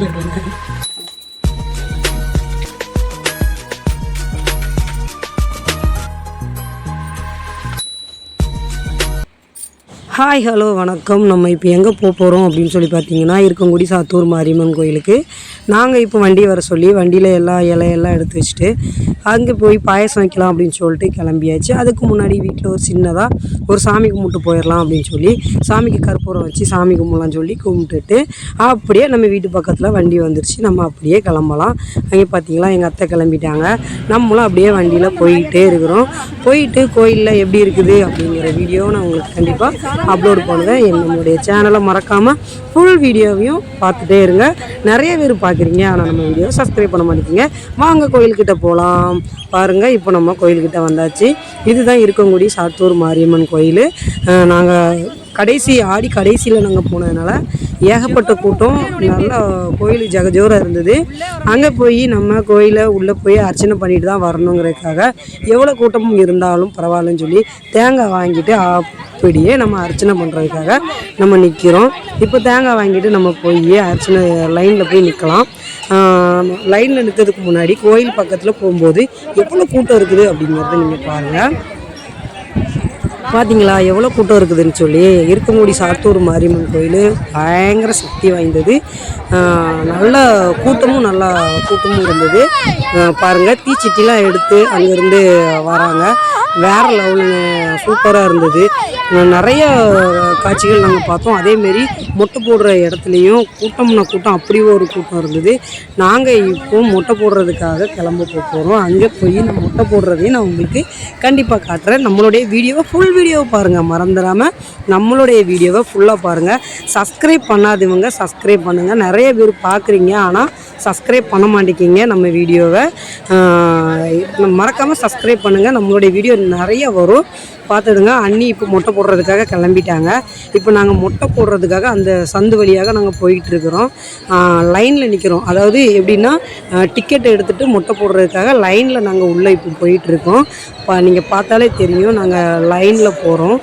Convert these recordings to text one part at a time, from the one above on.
Perdón, perdón. Hi hello வணக்கம். நம்ம இப்போ எங்கே போக போகிறோம் அப்படின்னு சொல்லி பார்த்தீங்கன்னா இருக்கங்குடி சாத்தூர் மாரியம்மன் கோயிலுக்கு. நாங்கள் இப்போ வண்டி வர சொல்லி வண்டியில் எல்லாம் இலையெல்லாம் எடுத்து வச்சுட்டு அங்கே போய் பாயசம் வைக்கலாம் அப்படின்னு சொல்லிட்டு கிளம்பியாச்சு. அதுக்கு முன்னாடி வீட்டில் ஒரு சின்னதாக ஒரு சாமி கும்பிட்டு போயிடலாம் அப்படின்னு சொல்லி சாமிக்கு கற்பூரம் வச்சு சாமி கும்பிடலாம் சொல்லி கும்பிட்டுட்டு அப்படியே நம்ம வீட்டு பக்கத்தில் வண்டி வந்துருச்சு. நம்ம அப்படியே கிளம்பலாம். அங்கே பார்த்தீங்களா எங்கள் அத்தை கிளம்பிட்டாங்க. நம்மளும் அப்படியே வண்டியில் போயிட்டே இருக்கிறோம். போயிட்டு கோயிலில் எப்படி இருக்குது அப்படிங்கிற வீடியோ நான் உங்களுக்கு கண்டிப்பாக அப்லோட் பண்ணுவேன் என்னுடைய சேனலை மறக்காமல் ஃபுல் வீடியோவையும் பார்த்துட்டே இருங்க. நிறைய பேர் பார்க்குறீங்க. ஆனால் நம்ம வீடியோ சப்ஸ்கிரைப் பண்ண மாட்டேங்க. வாங்க கோயில்கிட்ட போகலாம் பாருங்கள் இப்போ நம்ம கோயில்கிட்ட வந்தாச்சு. இதுதான் இருக்கங்குடி சாத்தூர் மாரியம்மன் கோயில். நாங்கள் கடைசி ஆடி கடைசியில் நாங்கள் போனதுனால ஏகப்பட்ட கூட்டம் நல்லா கோயில் ஜகஜோராக இருந்தது. அங்கே போய் நம்ம கோயிலை உள்ளே போய் அர்ச்சனை பண்ணிட்டு தான் வரணுங்கிறதுக்காக எவ்வளோ கூட்டம் இருந்தாலும் பரவாயில்லன்னு சொல்லி தேங்காய் வாங்கிட்டு அப்படியே நம்ம அர்ச்சனை பண்ணுறதுக்காக நம்ம நிற்கிறோம் இப்போ தேங்காய் வாங்கிட்டு நம்ம போய் அர்ச்சனை லைனில் போய் நிற்கலாம் லைனில் நிற்கிறதுக்கு முன்னாடி கோயில் பக்கத்தில் போகும்போது எவ்வளோ கூட்டம் இருக்குது அப்படிங்கிறத நீங்கள் பாருங்கள் பார்த்தீங்களா எவ்வளோ கூட்டம் இருக்குதுன்னு சொல்லி இருக்கமூடி சாத்தூர் மாரியம்மன் கோயில் பயங்கர சக்தி வாய்ந்தது. நல்ல கூட்டமும் நல்லா கூட்டமும் இருந்தது. பாருங்கள் தீச்சட்டிலாம் எடுத்து அங்கேருந்து வராங்க. வேற லெவலுங்க சூப்பராக இருந்தது. நிறைய காட்சிகள் நாங்கள் பார்த்தோம். அதேமாரி மொட்டை போடுற இடத்துலையும் கூட்டம்னா கூட்டம் அப்படியே ஒரு கூட்டம் இருந்தது. நாங்கள் இப்போ மொட்டை போடுறதுக்காக கிளம்ப போகிறோம் அங்கே போய் நான் மொட்டை போடுறதையும் நான் உங்களுக்கு கண்டிப்பாக காட்டுறேன். நம்மளுடைய வீடியோவை ஃபுல் வீடியோவை பாருங்கள் மறந்துடாமல் நம்மளுடைய வீடியோவை ஃபுல்லாக பாருங்கள் சப்ஸ்கிரைப் பண்ணாதவங்க சப்ஸ்கிரைப் பண்ணுங்கள் நிறைய பேர் பார்க்குறீங்க. ஆனால் சப்ஸ்கிரைப் பண்ண மாட்டேங்கிங்க நம்ம வீடியோவை. மறக்காமல் சப்ஸ்கிரைப் பண்ணுங்கள் நம்மளுடைய வீடியோ நிறைய வரும். பார்த்துடுங்க. அண்ணி இப்போ மொட்டை போடுறதுக்காக கிளம்பிட்டாங்க. இப்போ நாங்கள் மொட்டை போடுறதுக்காக அந்த சந்து வழியாக நாங்கள் போயிட்டுருக்கிறோம். லைனில் நிற்கிறோம் அதாவது எப்படின்னா டிக்கெட் எடுத்துகிட்டு மொட்டை போடுறதுக்காக லைனில் நாங்கள் உள்ளே இப்போ போயிட்டுருக்கோம். இப்போ நீங்கள் பார்த்தாலே தெரியும். நாங்கள் லைனில் போகிறோம்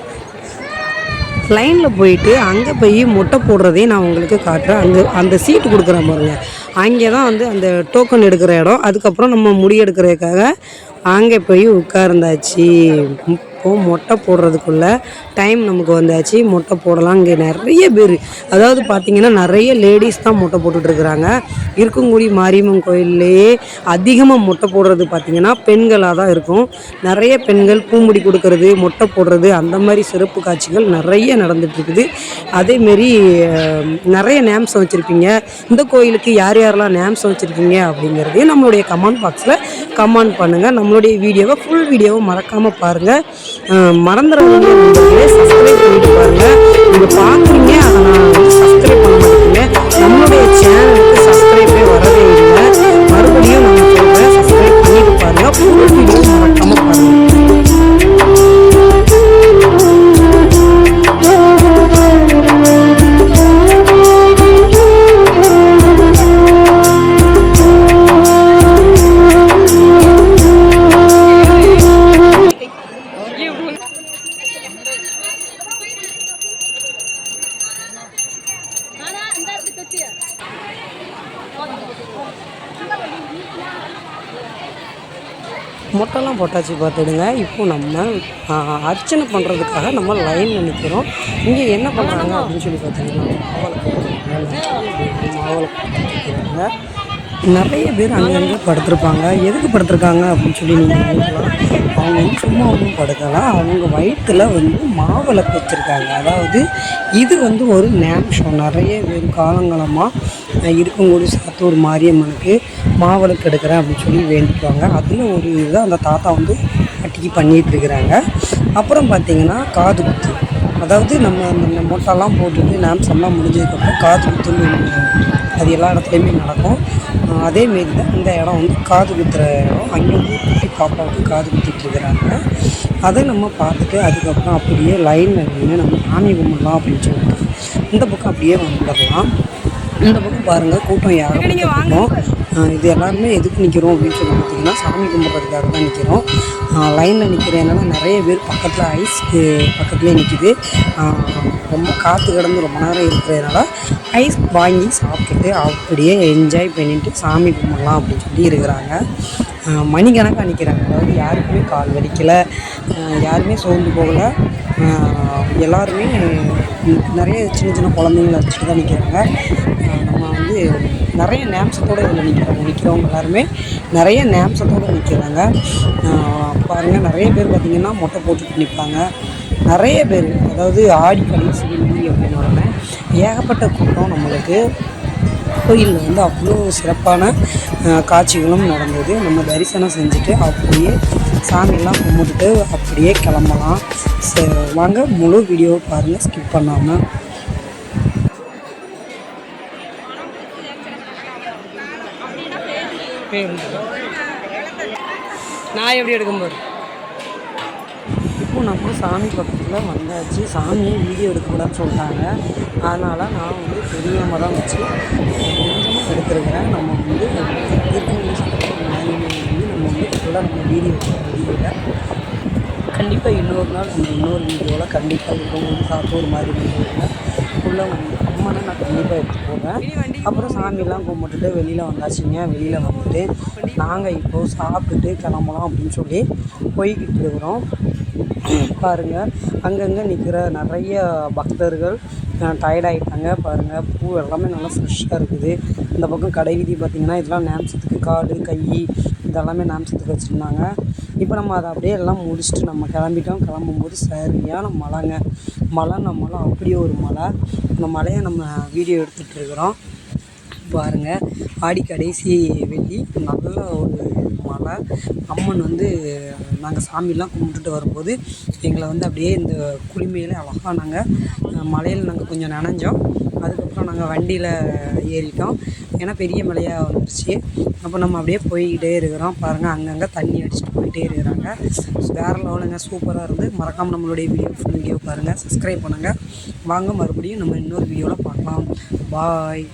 லைனில் போயிட்டு அங்கே போய் மொட்டை போடுறதையும் நான் உங்களுக்கு காட்டுறேன். அங்கே அந்த சீட்டு கொடுக்குறேன் பாருங்கள் அங்கே தான் வந்து அந்த டோக்கன் எடுக்கிற இடம். அதுக்கப்புறம் நம்ம முடி எடுக்கிறதுக்காக அங்கே போய் உட்கார்ந்தாச்சு. இப்போது மொட்டை போடுறதுக்குள்ளே டைம் நமக்கு வந்தாச்சு. மொட்டை போடலாம். இங்கே நிறைய பேர். அதாவது பார்த்தீங்கன்னா நிறைய லேடிஸ் தான் மொட்டை போட்டுட்ருக்குறாங்க இருக்கங்குடி மாரியம்மன் கோயில்லையே அதிகமாக மொட்டை போடுறது பார்த்திங்கன்னா பெண்களாக தான் இருக்கும். நிறைய பெண்கள் பூமுடி கொடுக்கறது மொட்டை போடுறது அந்த மாதிரி சிறப்பு காட்சிகள் நிறைய நடந்துகிட்ருக்குது அதேமாரி நிறைய நேம்ஸ் வச்சுருப்பீங்க. இந்த கோயிலுக்கு யார் யாரெல்லாம் நேம்ஸ் வச்சுருக்கீங்க அப்படிங்கிறதையும் நம்மளுடைய கமெண்ட் பாக்ஸில் கமெண்ட் பண்ணுங்கள் நம்மளுடைய வீடியோவை ஃபுல் வீடியோவை மறக்காமல் பாருங்கள் மறந்துடுறாங்க நண்பர்களே சப்ஸ்கிரைப் பண்ணிட்டு பாருங்கள் நீங்கள் பார்க்குறீங்க அதை நான் வந்து சப்ஸ்கிரைப் பண்ண மாட்டேங்க. நம்மளுடைய சேனல் மொட்டைலாம் போட்டாச்சு பார்த்துடுங்க. இப்போ நம்ம அர்ச்சனை பண்ணுறதுக்காக நம்ம லைனில் நிற்கிறோம் இங்கே என்ன பண்ணுறாங்க அப்படின்னு சொல்லி பார்த்தீங்கன்னா மாவளை. கொடுத்துருக்காங்க நிறைய பேர் அங்கங்கே படுத்திருப்பாங்க. எதுக்கு படுத்திருக்காங்க அப்படின்னு சொல்லி நீங்கள் நினைக்கலாம். அவங்க வந்து சும்மா ஒன்றும் படுக்கலாம் அவங்க வயிற்றில் வந்து மாவிளக்கு வச்சுருக்காங்க. அதாவது இது வந்து ஒரு நேம்ஷம். நிறைய பேர் காலங்காலமாக இருக்கக்கூடிய சாத்தூர் மாரியம்மனுக்கு மாவிளக்கு எடுக்கிறேன் அப்படின்னு சொல்லி வேண்டிக்குவாங்க. அதில் ஒரு இதை அந்த தாத்தா வந்து கட்டிக்கு பண்ணிகிட்டு இருக்கிறாங்க. அப்புறம் பார்த்திங்கன்னா காது குத்து. அதாவது நம்ம அந்த மொட்டைலாம் போட்டுட்டு நேம்ஸ் முடிஞ்சதுக்கப்புறம் காது குத்துன்னு அது எல்லா இடத்துலையுமே நடக்கும். அதே மாரி தான் இந்த இடம் வந்து காது குத்துற இடம். அங்கே வந்து குட்டி பாப்பாவுக்கு காது குத்திட்டுருக்குறாங்க அதை நம்ம பார்த்துட்டு அதுக்கப்புறம் அப்படியே லைனில் நின்று நம்ம சாமி கும்பிடலாம் அப்படின்னு சொல்லிட்டு இந்த பக்கம் அப்படியே வந்துடலாம். இந்த பக்கம் பாருங்கள் கூட்டம் ஆஹ் இது எல்லாருமே எதுக்கு நிற்கிறோம் அப்படின்னு சொல்லி பார்த்தீங்கன்னா சாமி கும்பிட்றதுக்காக தான் நிற்கிறோம் லைனில் நிற்கிறதுனால நிறைய பேர் பக்கத்தில் ஐஸ்க்கு பக்கத்துலேயே நிற்கிது ரொம்ப காற்று கிடந்து ரொம்ப நேரம் இருக்கிறதுனால ஐஸ் வாங்கி சாப்பிட்டுட்டு அப்படியே என்ஜாய் பண்ணிட்டு சாமி கும்பிடலாம் அப்படின்னு சொல்லி இருக்கிறாங்க. மணிக்கணக்காக நிற்கிறாங்க அதாவது யாருக்குமே கால் வலிக்கலை. யாருமே சோர்ந்து போகலை. எல்லாருமே நிறைய சின்ன சின்ன குழந்தைங்கள வச்சுட்டு தான் நிற்கிறாங்க நம்ம வந்து நிறைய நேம்சத்தோடு இதில் நிற்கிறாங்க நிற்கிறவங்க எல்லாருமே நிறைய நேம்சத்தோடு நிற்கிறாங்க பாருங்கள் நிறைய பேர் பார்த்திங்கன்னா மொட்டை போட்டுட்டு நிற்பாங்க நிறைய பேர் அதாவது ஆடி கடைசி வெள்ளி அப்படின்னு உடனே ஏகப்பட்ட கூட்டம் நம்மளுக்கு. கோயிலில் வந்து அவ்வளோ சிறப்பான காட்சிகளும் நடந்தது. நம்ம தரிசனம் செஞ்சுட்டு அப்படியே சாமியெல்லாம் கும்பிட்டுட்டு அப்படியே கிளம்பலாம். வாங்க முழு வீடியோவை பாருங்கள் ஸ்கிப் பண்ணாமல் நான் எப்படி எடுக்கும்போது இப்போ நம்ம சாமி பக்கத்தில் வந்தாச்சு. சாமியை வீடியோ எடுக்கக்கூடாதுன்னு சொல்லிட்டாங்க. அதனால் நான் வந்து தெரியாமல் தான் வச்சு கொஞ்சமாக எடுத்துருக்கிறேன். நம்ம வந்து திருக்கணித வந்து நம்ம வந்து ஃபுல்லாக நம்ம வீடியோ வீடியோவில் கண்டிப்பாக இன்னொரு நாள் நம்ம இன்னொரு வீடியோவில் கண்டிப்பாக இருக்கவங்க வந்து சாப்பிட்டு ஒரு மாதிரி வீடியோவில் ஃபுல்லாக வந்து அம்மனை நான் கண்டிப்பாக எடுத்து போவேன். அப்புறம் சாமியெல்லாம் கும்பிட்டுட்டு வெளியில் வந்தாச்சுங்க. வெளியில் வந்துட்டு நாங்கள் இப்போது சாப்பிட்டுட்டு கிளம்பலாம் அப்படின்னு சொல்லி போய்கிட்டு இருக்கிறோம். பாருங்கள் அங்கங்கே நிற்கிற நிறைய பக்தர்கள் டயர்டாகிட்டாங்க பாருங்கள் பூ எல்லாமே நல்லா ஃப்ரெஷ்ஷாக இருக்குது. இந்த பக்கம் கடை வீதி பார்த்திங்கன்னா இதெல்லாம் நேம்சத்துக்கு காடு கை இதெல்லாமே நேம்சத்துக்கு வச்சுருந்தாங்க. இப்போ நம்ம அதை அப்படியே எல்லாம் முடிச்சுட்டு நம்ம கிளம்பிட்டோம். கிளம்பும்போது சரியான மழைங்க. மலை மழை அப்படியே ஒரு மலை அந்த மலையை நம்ம வீடியோ எடுத்துகிட்டு இருக்கிறோம். பாருங்கள் ஆடி கடைசி வெள்ளி. நல்ல ஒரு அம்மன் வந்து நாங்கள் சாமிலாம் கும்பிட்டுட்டு வரும்போது எங்களை வந்து அப்படியே இந்த குளிமையில் அழகாக நாங்கள் மலையில் நாங்கள் கொஞ்சம் நனைஞ்சோம். அதுக்கப்புறம் நாங்கள் வண்டியில் ஏறிட்டோம். ஏன்னா பெரிய மலையாக வந்துருச்சு. அப்போ நம்ம அப்படியே போய்கிட்டே இருக்கிறோம். பாருங்கள் அங்கங்கே தண்ணி அடிச்சுட்டு போயிட்டே இருக்கிறாங்க. வேறு லெவலுங்க சூப்பராக இருந்து. மறக்காமல் நம்மளுடைய வீடியோ ஃபுல் வீடியோ பாருங்கள் சப்ஸ்கிரைப் பண்ணுங்கள் வாங்க மறுபடியும் நம்ம இன்னொரு வீடியோவில் பார்க்கலாம். பாய்